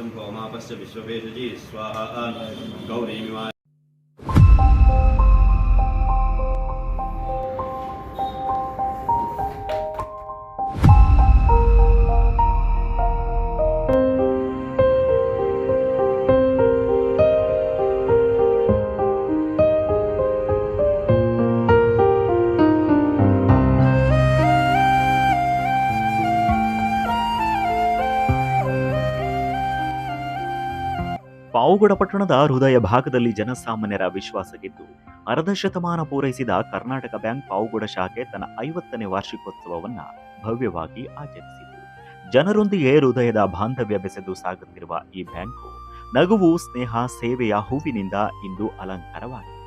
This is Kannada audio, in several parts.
शम्भो मापस्य विश्ववेशजी स्वाहा गौरीमिमा ಪಾವುಗಡ ಪಟ್ಟಣದ ಹೃದಯ ಭಾಗದಲ್ಲಿ ಜನಸಾಮಾನ್ಯರ ವಿಶ್ವಾಸ ಗೆದ್ದು ಅರ್ಧ ಶತಮಾನ ಪೂರೈಸಿದ ಕರ್ನಾಟಕ ಬ್ಯಾಂಕ್ ಪಾವುಗಡ ಶಾಖೆ ತನ್ನ ಐವತ್ತನೇ ವಾರ್ಷಿಕೋತ್ಸವವನ್ನ ಭವ್ಯವಾಗಿ ಆಚರಿಸಿತು. ಜನರೊಂದಿಗೆ ಹೃದಯದ ಬಾಂಧವ್ಯ ಬೆಸೆದು ಸಾಗುತ್ತಿರುವ ಈ ಬ್ಯಾಂಕು, ನಗುವು, ಸ್ನೇಹ, ಸೇವೆಯ ಹೂವಿನಿಂದ ಇಂದು ಅಲಂಕಾರವಾಗಿದೆ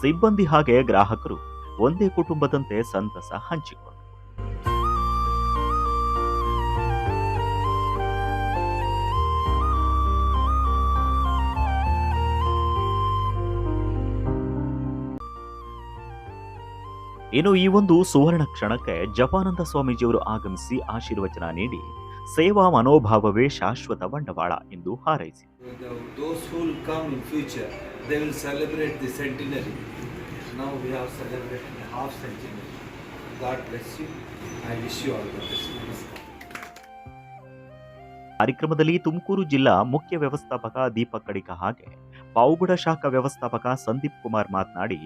ಸಿಬ್ಬಂದಿ ಹಾಗೆ ಗ್ರಾಹಕರು ಒಂದೇ ಕುಟುಂಬದಂತೆ ಸಂತಸ ಹಂಚಿಕೊಂಡರು. ಇನ್ನು ಈ ಒಂದು ಸುವರ್ಣ ಕ್ಷಣಕ್ಕೆ ಜಪಾನಂದ ಸ್ವಾಮೀಜಿಯವರು ಆಗಮಿಸಿ ಆಶೀರ್ವಚನ ನೀಡಿ ಸೇವಾ ಮನೋಭಾವವೇ ಶಾಶ್ವತ ಬಂಡವಾಳ ಎಂದು ಹಾರೈಸಿ. ಕಾರ್ಯಕ್ರಮದಲ್ಲಿ ತುಮಕೂರು ಜಿಲ್ಲಾ ಮುಖ್ಯ ವ್ಯವಸ್ಥಾಪಕ ದೀಪಕ್ ಕಡಿಕ ಹಾಗೆ ಪಾವುಗುಡ ಶಾಖಾ ವ್ಯವಸ್ಥಾಪಕ ಸಂದೀಪ್ ಕುಮಾರ್ ಮಾತನಾಡಿ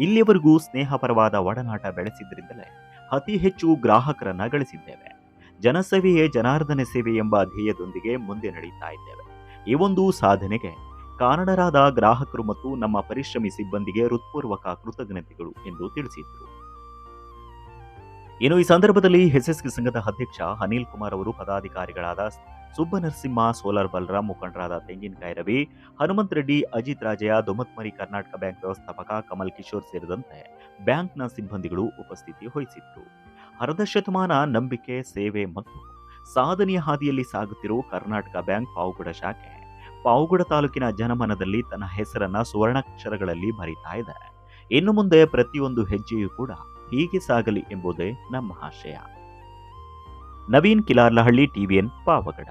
ಇಲ್ಲಿಯವರೆಗೂ ಸ್ನೇಹಪರವಾದ ಒಡನಾಟ ಬೆಳೆಸಿದ್ರಿಂದಲೇ ಅತಿ ಹೆಚ್ಚು ಗ್ರಾಹಕರನ್ನ ಗಳಿಸಿದ್ದೇವೆ. ಜನಸೇವೆಯೇ ಜನಾರ್ದನ ಸೇವೆ ಎಂಬ ಧ್ಯೇಯದೊಂದಿಗೆ ಮುಂದೆ ನಡೀತಾ ಇದ್ದೇವೆ. ಈ ಒಂದು ಸಾಧನೆಗೆ ಕಾರಣರಾದ ಗ್ರಾಹಕರು ಮತ್ತು ನಮ್ಮ ಪರಿಶ್ರಮಿ ಸಿಬ್ಬಂದಿಗೆ ಹೃತ್ಪೂರ್ವಕ ಕೃತಜ್ಞತೆಗಳು ಎಂದು ತಿಳಿಸಿದರು. ಇನ್ನು ಈ ಸಂದರ್ಭದಲ್ಲಿ ಎಸ್ಎಸ್ಕೆ ಸಂಘದ ಅಧ್ಯಕ್ಷ ಅನಿಲ್ ಕುಮಾರ್ ಅವರು ಪದಾಧಿಕಾರಿಗಳಾದ ಸುಬ್ಬನರಸಿಂಹ ಸೋಲಾರ್ ಬಲರಾಮ್ ಮುಖಂಡರಾದ ತೆಂಗಿನಕಾಯಿ ರವಿ, ಹನುಮಂತ ರೆಡ್ಡಿ, ಅಜಿತ್ ರಾಜಯ್ಯ, ದೊಮತ್ಮರಿ ಕರ್ನಾಟಕ ಬ್ಯಾಂಕ್ ವ್ಯವಸ್ಥಾಪಕ ಕಮಲ್ ಕಿಶೋರ್ ಸೇರಿದಂತೆ ಬ್ಯಾಂಕ್ನ ಸಿಬ್ಬಂದಿಗಳು ಉಪಸ್ಥಿತಿ ವಹಿಸಿತ್ತು ಅರ್ಧ ಶತಮಾನ ನಂಬಿಕೆ, ಸೇವೆ ಮತ್ತು ಸಾಧನೆಯ ಹಾದಿಯಲ್ಲಿ ಸಾಗುತ್ತಿರುವ ಕರ್ನಾಟಕ ಬ್ಯಾಂಕ್ ಪಾವುಗಡ ಶಾಖೆ, ಪಾವುಗಡ ತಾಲೂಕಿನ ಜನಮನದಲ್ಲಿ ತನ್ನ ಹೆಸರನ್ನ ಸುವರ್ಣಾಕ್ಷರಗಳಲ್ಲಿ ಬರೀತಾ ಇದೆ ಇನ್ನು ಮುಂದೆ ಪ್ರತಿಯೊಂದು ಹೆಜ್ಜೆಯೂ ಕೂಡ ಹೀಗೆ ಸಾಗಲಿ ಎಂಬುದೇ ನಮ್ಮ ಆಶಯ. ನವೀನ್ ಕಿಲಾರ್ಲಹಳ್ಳಿ ಟಿವಿಎನ್ ಪಾವಗಡ.